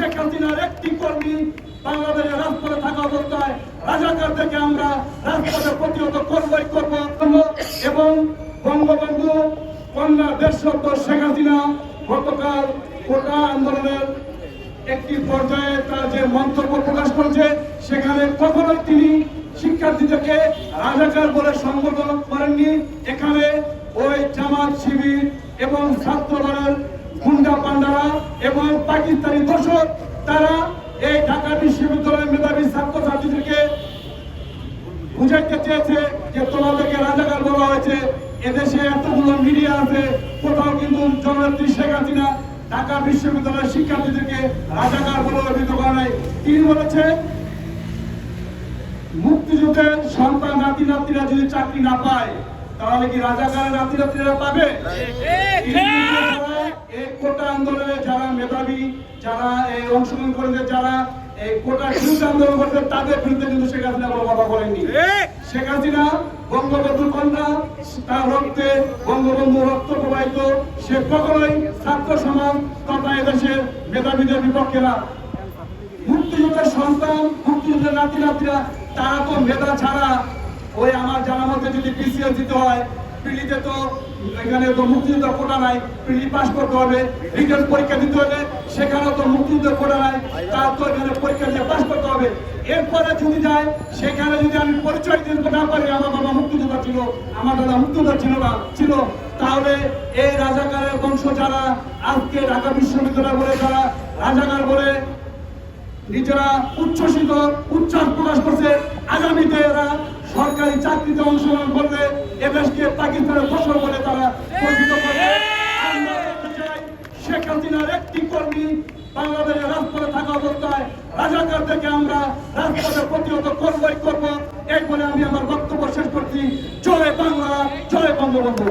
শেখ হাসিনার একটি কর্মী বাংলাদেশের রাজপথে থাকা অবস্থায় রাজাকার থেকে আমরা রাজপথে প্রতিহত করবই করব। এবং বঙ্গবন্ধু কন্যা দেশরত্ন শেখ হাসিনা গতকাল কোটা আন্দোলনের একটি পর্যায়ে তার যে মন্তব্য প্রকাশ করেছে, সেখানে কখনোই তিনি শিক্ষার্থীদেরকে রাজাকার বলে সম্বোধন করেননি। এখানে ওই জামাত শিবির এবং ছাত্র দলের গুন্ডা পান্ডারা এবং পাকিস্তানি দর্শক, তারা এই ঢাকা বিশ্ববিদ্যালয়ের মেধাবী ছাত্রছাত্রীদেরকে বুঝাইতে চেয়েছে যে তোমাদেরকে রাজাকার বলা হয়েছে। এদেশে এতগুলো মিডিয়া আছে, কোথাও কিন্তু জননেত্রী শেখ হাসিনা ঢাকা বিশ্ববিদ্যালয়ের শিক্ষার্থীদেরকে রাজাকার বলে অভিহিত করা নাই। তিনি বলেছে মুক্তিযুদ্ধের সন্তান নাতি নাতিরা যদি চাকরি না পায় তাহলে কি রাজাকারের নাতিরা পাবে? এই কোটা আন্দোলনে যারা মেধাবী যারা এই অংশগ্রহণ করেছে যারা এই কোটা বিরুদ্ধে আন্দোলন করছে তাদের বিরুদ্ধে কিন্তু শেখ হাসিনা কোনো কথা বলেননি। শেখ হাসিনা বঙ্গবন্ধু কন্যা তার রক্তে বঙ্গবন্ধু রক্ত প্রবাহিত সে কখনোই ছাত্র সমাজ তথা এদেশের মেধাবীদের বিপক্ষে না। মুক্তিযুদ্ধের সন্তান মুক্তিযুদ্ধের নাতি নাতিরা তারা তো মেধা ছাড়া ওই আমার জানা মতে যদি পিসিএল দিতে হয়, পিলিতে তো এখানে তো মুক্তিযুদ্ধের কোটা নাই, পিলি পাস করতে হবে রিটার্ন পরীক্ষা দিতে হবে, সেখানেও তো মুক্তিযুদ্ধের কোটা নাই তার তো এখানে পরীক্ষা দিয়ে পাস করতে হবে। এরপরে যদি যায়, সেখানে যদি আমি পরিচয় দিতে না পারি, আমার বাবা মুক্তিযোদ্ধা ছিল, আমার দাদা মুক্তিযোদ্ধা ছিল না, ছিল, তাহলে এই রাজাকারের বংশ যারা আজকে ঢাকা বিশ্ববিদ্যালয় বলে, যারা রাজাকার বলে নিজেরা উচ্ছ্বসিত, উচ্ছ্বাস প্রকাশ করছে, আগামীতে এরা সরকারি চাকরিতে অংশগ্রহণ করবে এদেশকে পাকিস্তানের ফসল বলে তারা পরিচিত করবে। শেখ হাসিনার একটি কর্মী বাংলাদেশের রাজপথে থাকা অবস্থায় রাজাকার থেকে আমরা রাজপথে প্রতিহত করবই করব। এই বলে আমি আমার বক্তব্য শেষ করছি। জয় বাংলা, জয় বঙ্গবন্ধু।